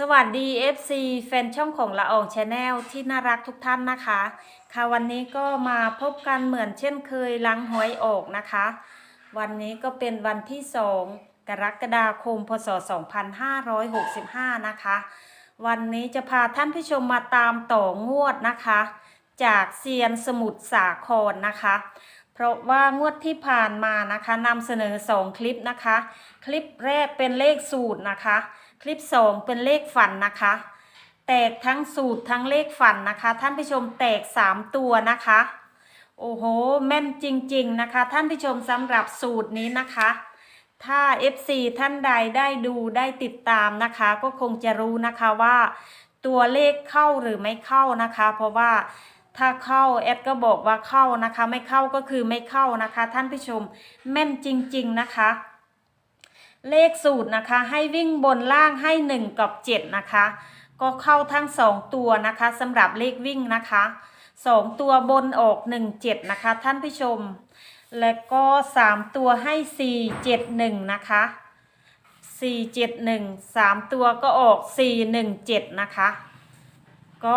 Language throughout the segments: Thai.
สวัสดี FC แฟนช่องของละอองชาแนลที่น่ารักทุกท่านนะคะ ค่ะวันนี้ก็มาพบกันเหมือนเช่นเคยหลังหวยออกนะคะ วันนี้ก็เป็นวันที่ 2 กรกฎาคมพศ 2565 นะคะ วันนี้จะพาท่านผู้ชมมาตามต่องวดนะคะ จากเซียนสมุทรสาครนะคะเพราะว่างวดที่ผ่านมานะคะนำเสนอ 2 คลิปนะคะ คลิปแรกเป็นเลขสูตรนะคะ คลิป 2 เป็นเลขฝันนะคะ แตกทั้งสูตรทั้งเลขฝันนะคะ ท่านผู้ชมแตก 3 ตัวนะคะ โอ้โห แม่นจริง ๆ นะคะ ท่านผู้ชมสำหรับสูตรนี้นะคะ ถ้า FC ท่านใดได้ดูได้ติดตามนะคะ ก็คงจะรู้นะคะว่าตัวเลขเข้าหรือไม่เข้านะคะ เพราะว่าถ้าเข้าแอดก็บอกว่าเข้านะคะ ไม่เข้าก็คือไม่เข้านะคะ ท่านผู้ชมแม่นจริง ๆ นะคะ เลขสูตรนะคะ ให้วิ่งบนล่างให้ 1 กับ 7 นะคะ ก็เข้าทั้ง 2 ตัวนะคะสำหรับเลขวิ่งนะคะ 2 ตัวบนออก 1 7 นะคะ ท่านผู้ชม และก็ 3 ตัวให้ 4 7 1 นะคะ 4 7 1 3 ตัวก็ออก 4 1 7 นะคะ ก็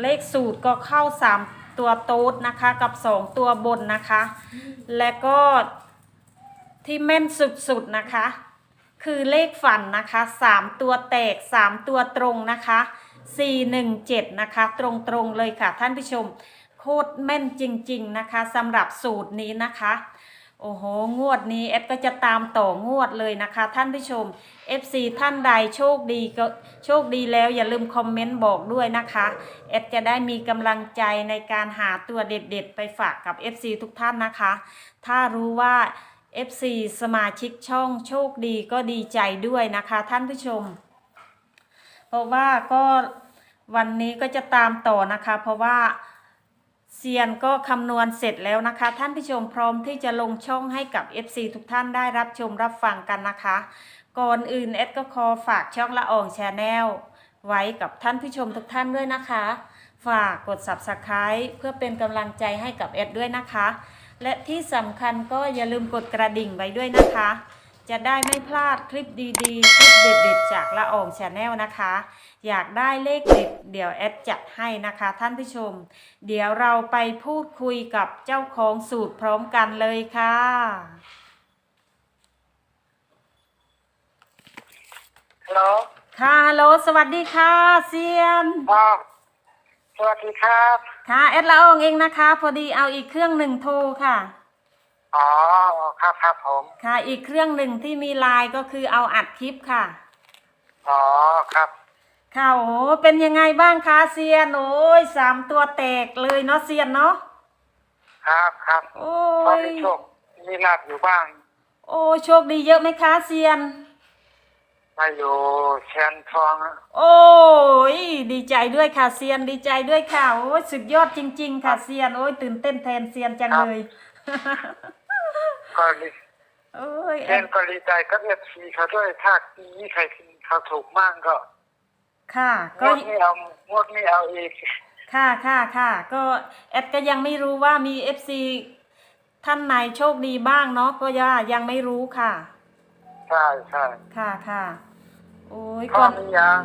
เลขสูตรก็เข้า 3 ตัวโต๊ดนะคะกับ 2 ตัวบนนะคะ และก็ ที่แม่นสุดๆนะคะ คือเลขฝันนะคะ 3 ตัวแตก 3 ตัวตรงนะคะ 417 นะคะ ตรงๆเลยค่ะท่านผู้ชม โคตรแม่นจริง ๆ นะคะสำหรับสูตรนี้นะคะโอ้โห งวดนี้เอฟก็จะตามต่องวดเลยนะคะ ท่านผู้ชม FC ท่านใดโชคดีก็โชคดีแล้วอย่าลืมคอมเมนต์บอกด้วยนะคะเอฟจะได้มีกำลังใจในการหาตัวเด็ดๆ ไปฝากกับ FC ทุกท่านนะคะ ถ้ารู้ว่า FC สมาชิกช่องโชคดีก็ดีใจด้วยนะคะท่านผู้ชม เพราะว่าก็วันนี้ก็จะตามต่อนะคะ เพราะว่าเซียนก็คำนวณเสร็จแล้วนะคะ ท่านผู้ชมพร้อมที่จะลงช่องให้กับ FC ทุกท่านได้รับชมรับฟังกันนะคะ ก่อนอื่นเอดก็ขอฝากช่องละอองแชนแนลไว้กับท่านผู้ชมทุกท่านด้วยนะคะ ฝากกด Subscribe เพื่อเป็นกำลังใจให้กับเอดด้วยนะคะ และที่สำคัญก็อย่าลืมกดกระดิ่งไว้ด้วยนะคะ จะได้ไม่พลาดคลิปดีๆ คลิปเด็ดๆ จากละอองชาแนลนะคะ อยากได้เลขเด็ดเดี๋ยวแอดจัดให้นะคะท่านผู้ชม เดี๋ยวเราไปพูดคุยกับเจ้าของสูตรพร้อมกันเลยค่ะ ฮัลโหลค่ะฮัลโหลสวัสดีค่ะเซียนอ๋อสวัสดีครับ ค่ะแอดละอองเองนะคะ พอดีเอาอีกเครื่องหนึ่งโทรค่ะ อ๋อครับครับผมค่ะ อีกเครื่องหนึ่งที่มีไลน์ก็คือเอาอัดคลิปค่ะ อ๋อครับค่ะโอ้โหเป็นยังไงบ้างคะเซียนโอ้ยสามตัวแตกเลยเนาะเซียนเนาะครับครับโอ้ก็ยมีโชคมีลาบอยู่บ้าง โอ้ยโชคดีเยอะไหมคะเซียน มาอยู่แชนทองอะโอ้ยดีใจด้วยค่ะเซียนดีใจด้วยค่ะโอ้ยสุดยอดจริง ๆ ค่ะเซียนโอ้ยตื่นเต้นแทนเซียนจังเลยก็ดีโอ้ยเล่นก็ดีใจก็เอฟซีเขาด้วยถ้ามีใครเขาถูกมั่งก็ ค่ะงก็วดนี้เอางวดนี้เอาอีกค่ะค่ะค่ะก็แอดก็ยังไม่รู้ว่ามีเอฟซีท่านไหนโชคดีบ้างเนาะก็ย่ายังไม่รู้ค่ะ ใช่ใช่ค่ะค่ะ โอ้ยพ่อก่อนมียัง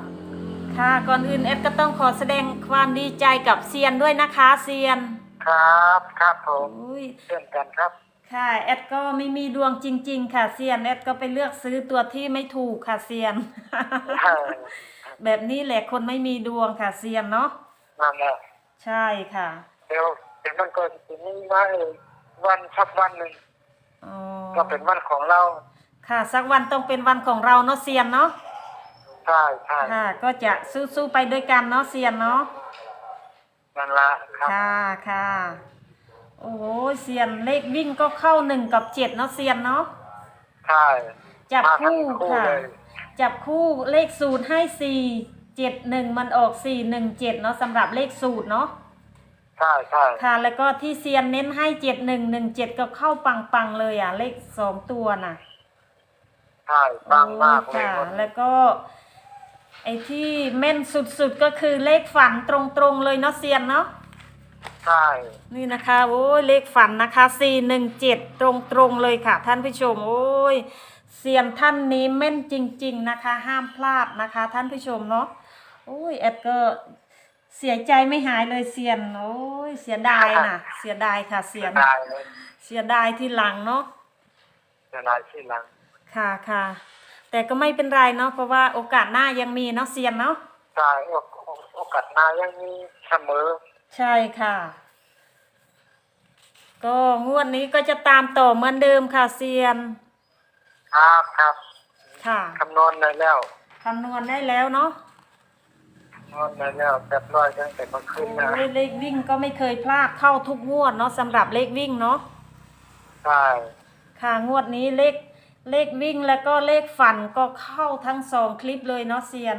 ค่ะก่อนอื่นแอดก็ต้องขอแสดงความดีใจกับเซียนด้วยนะคะเซียนครับครับผมโอ้ยเช่นกันครับ ค่ะแอดก็ไม่มีดวงจริง ๆ ค่ะเซียนแอดก็ไปเลือกซื้อตัวที่ไม่ถูกค่ะเซียนใช่แบบนี้แหละคนไม่มีดวงค่ะเซียนเนาะนั่นแหละใช่ค่ะเดี๋ยวเดี๋ยวมันก็จะมีว่าเออวันสักวันหนึ่งอ๋อก็เป็นวันของเราค่ะสักวันต้องเป็นวันของเราเนาะเซียนเนาะ ใช่ใช่ค่ะ ก็จะสู้ๆไปด้วยกันเนาะเซียนเนาะนั่นละครับค่ะค่ะโอ้โหเซียนเลขวิ่งก็เข้าหนึ่งกับเจ็ดเนาะเซียนเนาะใช่จับมาทั้งคู่คู่ค่ะเลยจับคู่เลขสูตรให้สี่เจ็ดหนึ่งมันออกสี่หนึ่งเจ็ดเนาะสำหรับเลขสูตรเนาะใช่ใช่ค่ะ แล้วก็ที่เซียนเน้นให้เจ็ดหนึ่งหนึ่งเจ็ดก็เข้าปังๆเลยอะ เลขสองตัวน่ะใช่ปังมากเลยค่ะหมดแล้วก็ ไอ้ที่แม่นสุดๆก็คือเลขฝันตรงๆเลยเนาะเซียนเนาะใช่นี่นะคะโอ้ยเลขฝันนะคะ417ตรงๆเลยค่ะ ท่านผู้ชมโอ้ยเซียนท่านนี้แม่นจริง ๆนะคะ ห้ามพลาดนะคะ ท่านผู้ชมเนาะโอ้ยแอดก็เสียใจไม่หายเลยเซียนโอ้ยเสียดายนะเสียดายค่ะเซียนได้เลยเสียดายที่หลังเนาะจะได้ที่หลังค่ะค่ะ แต่ก็ไม่เป็นไรเนาะเพราะว่าโอกาสหน้ายังมีเนาะเซียนเนาะใช่โอกโอกาสหน้ายังมีเสมอ ใช่ค่ะ ก็งวดนี้ก็จะตามต่อเหมือนเดิมค่ะเซียน ครับครับค่ะคำนวณได้แล้วคำนวณได้แล้วเนาะคำนวณได้แล้วแบบร้อยตั้งแต่เมื่อคืนนะโอ้ยเลขวิ่งก็ไม่เคยพลาดเข้าทุกงวดเนาะสำหรับเลขวิ่งเนาะใช่ค่ะงวดนี้เลข เลขวิ่งแล้วก็เลขฝันก็เข้าทั้งสองคลิปเลยเนาะเซียน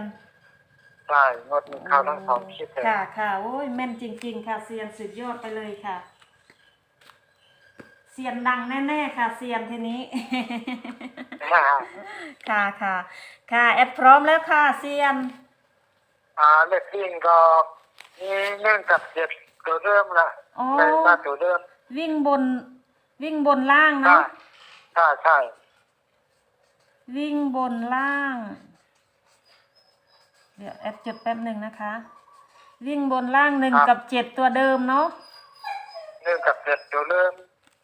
ใช่งดมีเข้าทั้งสองคลิปเลยค่ะค่ะโอ้ยแม่นจริง ๆ ค่ะเซียนสุดยอดไปเลยค่ะเซียนดังแน่ๆค่ะเซียนทีนี้อ่าค่ะค่ะค่ะแอดพร้อมแล้วค่ะเซียนอ่าเลขวิ่งก็มีเนื่องกับเจ็ดตัวเดิมละอ๋อในมาตัวเดิมวิ่งบนวิ่งบนล่างใช่เนาะใช่ใช่ วิ่งบนล่าง เดี๋ยวแอดจดแป๊บหนึ่งนะคะ วิ่งบนล่างหนึ่งกับเจ็ดตัวเดิมเนาะเนื่องกับเจ็ดตัวเดิม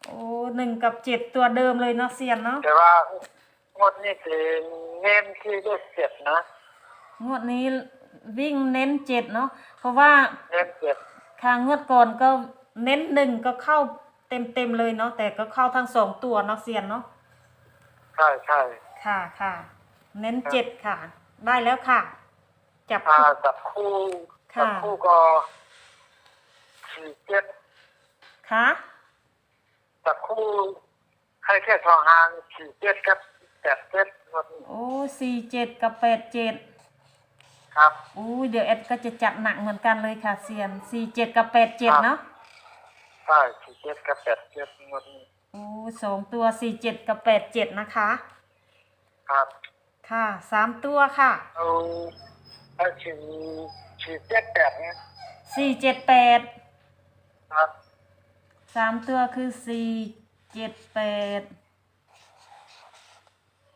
โอ้หนึ่งกับเจ็ดตัวเดิมเลยเนาะเซียนเนาะแต่ว่างดนี่คือเน้นที่เลขเจ็ดนะงวดนี้วิ่งเน้นเจ็ดเนาะเพราะว่าเน้นเจ็ดทางงวดก่อนก็เน้นหนึ่งก็เข้าเต็มเต็มๆเลยเนาะแต่ก็เข้าทั้งสองตัวเนาะเซียนเนาะใช่ใช่ ค่ะค่ะ เน้นเจ็ดค่ะ ได้แล้วค่ะ จับอ่าคู่ จับคู่ค่ะ จับคู่ก็สี่เจ็ดค่ะจับคู่ใครแค่ทองหางสี่เจ็ดกับแปดเจ็ดงดนี้โอ้สี่เจ็ดกับแปดเจ็ดครับ อู้ยเดี๋ยวแอดก็จะจัดหนักเหมือนกันเลยค่ะเซียนสี่เจ็ดกับแปดเจ็ดเนาะใช่สี่เจ็ดกับแปดเจ็ดงดนี้โอ้สองตัวสี่เจ็ดกับแปดเจ็ดนะคะ ครับค่ะสามตัวค่ะเอาเอาสี่สี่เจ็ดแปดเนี่ยสี่เจ็ดแปดครับสามตัวคือสี่เจ็ดแปด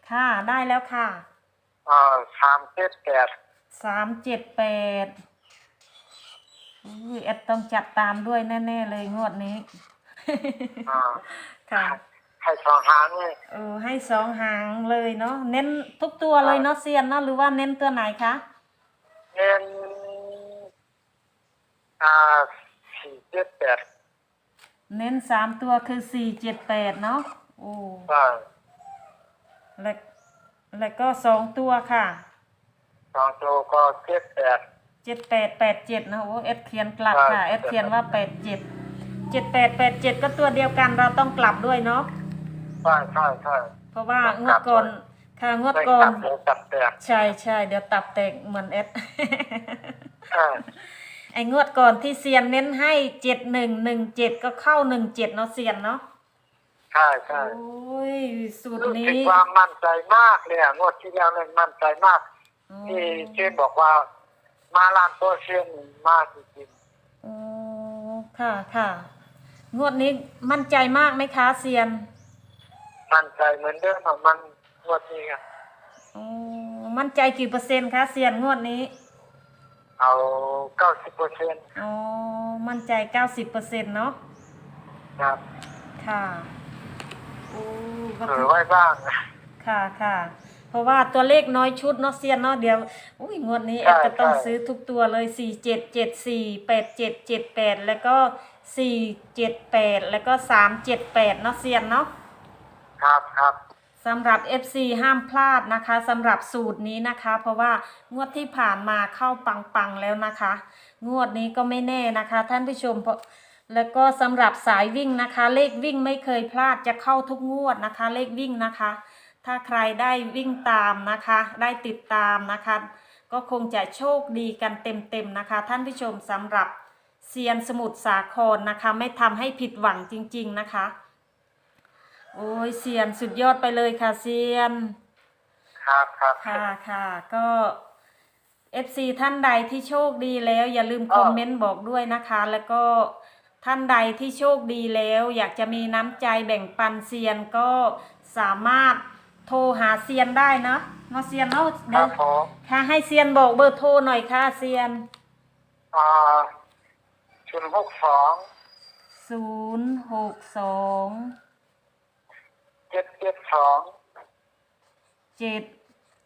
ค่ะได้แล้วค่ะอ่าสามเจ็ดแปดสามเจ็ดแปดอุ้ยแอดต้องจัดตามด้วยแน่ ๆ เลยงวดนี้ อ่า ค่ะ ให้ทองหางเลยเออให้สองหางเลยเนาะเน้นทุกตัวเลยเนาะเซียนเนาะหรือว่าเน้นตัวไหนคะเงินอ่าสี่เจ็ดแปดเน้นสามตัวคือสี่เจ็ดแปดเนาะโอ้ใช่แล้วแล้วก็สองตัวค่ะสองตัวก็เจ็ดแปดเจ็ดแปดแปดเจ็ดนะโอ้เอ็ดเขียนกลับค่ะใช่เอ็ดเขียนว่าแปดเจ็ดเจ็ดแปดแปดเจ็ดก็ตัวเดียวกันเราต้องกลับด้วยเนาะ ใช่ใช่ใช่เพราะว่าต้องงกวลัดบก่อนด้วยค่ะงวดไม่ก่อกลันบเลยจับแตกใช่ใช่เดี๋ยวตับแตกเหมือนเอ็ดใช่ไอ้งวดก่อนที่เซียนเน้นให้เจ็ดหนึ่งหนึ่งเจ็ดก็เข้าหนึ่งเจ็ดเนาะเซียนเนาะใช่ใช่โอ้ยสูตรรู้นี้สึกความมั่นใจมากเลยอะงวดที่แล้วเนี่ยมั่นใจมากอ๋อที่เช่นบอกว่า มาล้านตัวเช่นมากจริงอ๋อค่ะค่ะงวดนี้มั่นใจมากไหมคะเซียนๆ มั่นใจเหมือนเดิมอะมันงวดนี้อะอ๋อมั่นใจกี่เปอร์เซ็นต์คะเซียนงวดนี้เอาเก้าสิบเปอร์เซ็นต์อ๋อมั่นใจเก้าสิบเปอร์เซ็นต์เนาะครับค่ะโอ้ก็เผื่ถืออไว้บ้างค่ะค่ะ เพราะว่าตัวเลขน้อยชุดเนาะเซียนเนาะเดี๋ยวอุ้ยงวดนี้แอดจะต้องซื้อทุกตัวเลยสี่เจ็ดเจ็ดสี่แปดเจ็ดเจ็ดแปดแล้วก็สี่เจ็ดแปดแล้วก็สามเจ็ดแปดเนาะเซียนเนาะ ครับครับสำหรับ FC ห้ามพลาดนะคะสำหรับสูตรนี้นะคะ เพราะว่างวดที่ผ่านมาเข้าปังๆแล้วนะคะ งวดนี้ก็ไม่แน่นะคะ ท่านผู้ชมเพราะแล้วก็สำหรับสายวิ่งนะคะ เลขวิ่งไม่เคยพลาดจะเข้าทุกงวดนะคะ เลขวิ่งนะคะ ถ้าใครได้วิ่งตามนะคะ ได้ติดตามนะคะ ก็คงจะโชคดีกันเต็มๆนะคะ ท่านผู้ชมสำหรับเซียนสมุทรสาครนะคะ ไม่ทำให้ผิดหวังจริง ๆนะคะ โอ้ยเซียนสุดยอดไปเลยค่ะเซียน ครับครับ ค่ะค่ะก็ FC ท่านใดที่โชคดีแล้ว อย่าลืมคอมเมนต์บอกด้วยนะคะ แล้วก็ท่านใดที่โชคดีแล้ว อยากจะมีน้ำใจแบ่งปันเซียนก็สามารถโทรหาเซียนได้เนาะเนาะเซียนเนาะคเดี๋รัยวบผมค่ะให้เซียนบอกเบอร์โทรหน่อยค่ะเซียน อ่าศูนย์หกสองศูนย์หกสอง เจ็ดเจ็ดสองเจ็ด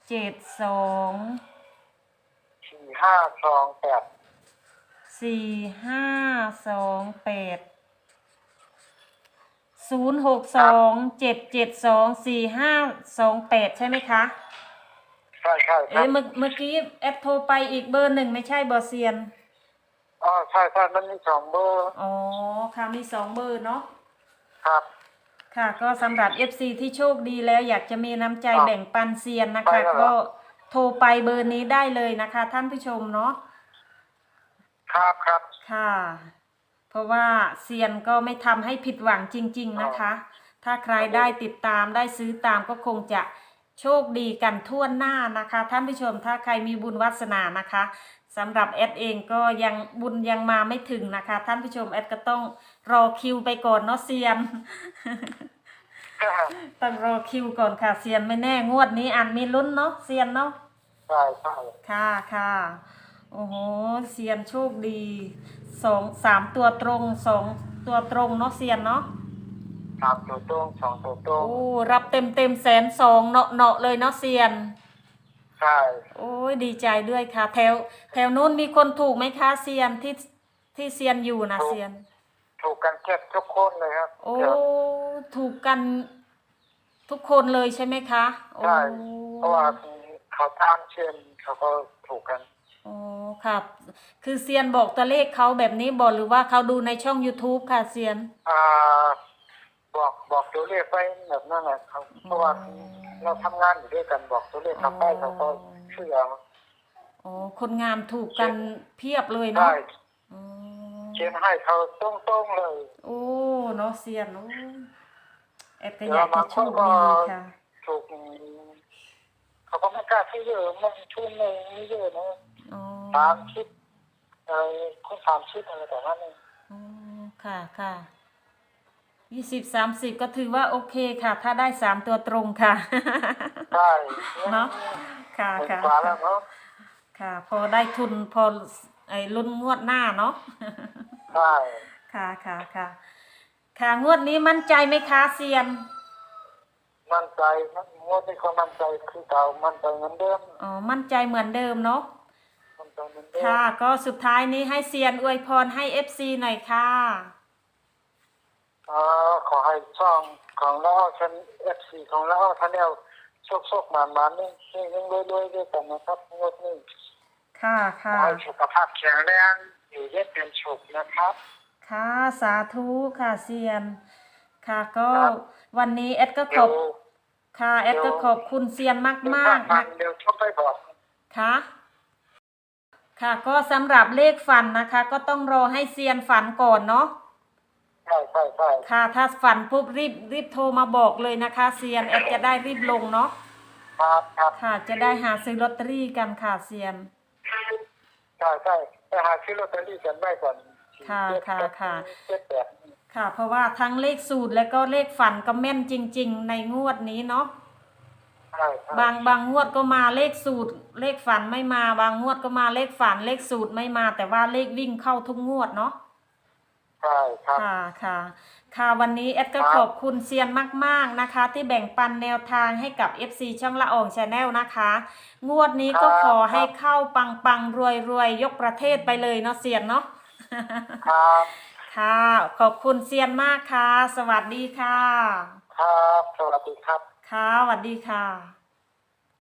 เจ็ดสองสี่ห้าสองแปดสี่ห้าสองแปดศูนย์หกสองเจ็ดเจ็ดสองสี่ห้าสองแปดใช่ไหมคะ ใช่ใช่ครัเอ้บยเมื่อเมื่อกี้แอดโทรไปอีกเบอร์หนึ่งไม่ใช่เบอร์เซียน อ๋อใช่ใช่มันมีสองเบอร์อ๋อค่ะมีสองเบอร์เนาะ ครับ ค่ะ ก็สำหรับ FC ที่โชคดีแล้วอยากจะมีน้ำใจครับแบ่งปันเซียนนะไปคะแล้วเหรอก็โทรไปเบอร์นี้ได้เลยนะคะ ท่านผู้ชมเนาะครับครับ ค่ะ เพราะว่าเซียนก็ไม่ทำให้ผิดหวังจริง ๆนะคะ ถ้าใครได้ติดตามได้ซื้อตามก็คงจะโชคดีกันทั่วหน้านะคะ ท่านผู้ชมถ้าใครมีบุญวาสนานะคะ สำหรับแอดเองก็ยังบุญยังมาไม่ถึงนะคะ ท่านผู้ชมแอดก็ต้องรอคิวไปก่อนเนาะเซียน ต้องรอคิวก่อนค่ะเซียนไม่แน่งวดนี้อันมีลุ้นเนาะเซียนเนาะใช่ใช่ค่ะค่ะโอ้โหเซียนโชคดีสองสามตัวตรงสองตัวตรงเนาะเซียนเนาะสามตัวตรงสองตัวตรงโอ้รับเต็มเต็มแสนสองเนาะเนาะเลยเนาะเซียน ใช่โอ้ยดีใจด้วยค่ะ แถวแถวนู้นมีคนถูกไหมคะเซียนที่ที่เซียนอยู่นะเซียน ถูกกันเก็บทุกคนเลยครับ โอ้เดี๋ยวถูกกันทุกคนเลยใช่ไหมคะโอ้ใช่เพราะว่าเขาตามเช่นเขาก็ถูกกันโอ้ครับ คือเซียนบอกตัวเลขเขาแบบนี้บอกหรือว่าเขาดูในช่อง YouTube ค่ะเซียน อ่า บอกบอกตัวเลขไปแบบนั้นแหละครับเพราะว่าเราทำงานอยู่ด้วยกันบอกตัวเลขทำได้เขาก็เชื่ออ๋อคนงานถูกกันเพียบเลยได้เนาะอ๋อเขียนให้เขาตรงๆเลย โอ้เนาะเซียนโอ้แอดก็เดี๋อยยาวกบาจะงโชคนคก็ดีค่ะถูกเขาก็ไม่กล้าที่เยอะมันทุ่มหนึ่งไม่เยอะนะอ๋อสามชิดอะไรคนสามชิดอะไรแต่ว่านี่ อ๋อค่ะค่ะ ยี่สิบสามสิบก็ถือว่าโอเคค่ะ ถ้าได้สามตัวตรงค่ะ ใช่เนาะค่ะหมื่นค่ะกว่าแล้วเนาะค่ะ พอได้ทุนพอไอ้ลุ้นงวดหน้าเนาะใช่ค่ะค่ะค่ะค่ะงวดนี้มั่นใจไหมคะเซียน มั่นใจมันงวดนี้ก็มั่นใจคือเก่ามั่นใจเหมือนเดิมอ๋อมั่นใจเหมือนเดิมเนาะมั่นใจเหมือนเดิมค่ะ ก็สุดท้ายนี้ให้เซียนอวยพรให้ FC หน่อยค่ะ อ่าขอให้ช่องของเราชันเอฟซีของเราทันเนลโชคโชคๆหมานหมานๆนี่ยังรวยรวยๆด้วยกันนะครับงวดนี้ค่ะขอค่ะ ให้สุขภาพแข็งแรงอยู่เย็นเป็นสุขนะครับ ค่ะสาธุค่ะเซียน ค่ะก็ครับ วันนี้เอดก็ขเดี๋อยวบค่ะเอดก็ขอบคุณเซียนมากเดี๋ยวมากฟันะงเดี๋ยวชอบไปบอกค่ะค่ะก็สำหรับเลขฝันนะคะ ก็ต้องรอให้เซียนฝันก่อนเนาะใช่ใช่ใช่ค่ะ ถ้าฝันปุ๊บรีบรีบโทรมาบอกเลยนะคะเซียนเอดจะได้รีบลงเนาะครับครับค่ะ จะได้หาซื้อลอตเตอรี่กันค่ะเซียนใช่ใช่ไปหาซื้อลอตเตอรี่กันได้ก่อนค่ะค่ะค่ะเจ็ดแปดค่ะ เพราะว่าทั้งเลขสูตรและก็เลขฝันก็แม่นจริง ๆ ในงวดนี้เนาะใช่ใช่บางบางงวดก็มาเลขสูตร เลขฝันไม่มา บางงวดก็มาเลขฝันเลขสูตรไม่มา แต่ว่าเลขวิ่งเข้าทุกงวดเนาะ ใช่ครับ ค่ะค่ะ ค่ะวันนี้แอดก็ครับ ขอบคุณเซียนมาก ๆนะคะ ที่แบ่งปันแนวทางให้กับ FC ช่องละอองชาแนลนะคะ งวดนี้ก็ขอให้เข้าปังปังรวยรวยๆ ยกประเทศไปเลยเนาะเซียนเนาะ ครับ ค่ะ ขอบคุณเซียนมากค่ะ สวัสดีค่ะ ครับ สวัสดีครับ ค่ะสวัสดีค่ะ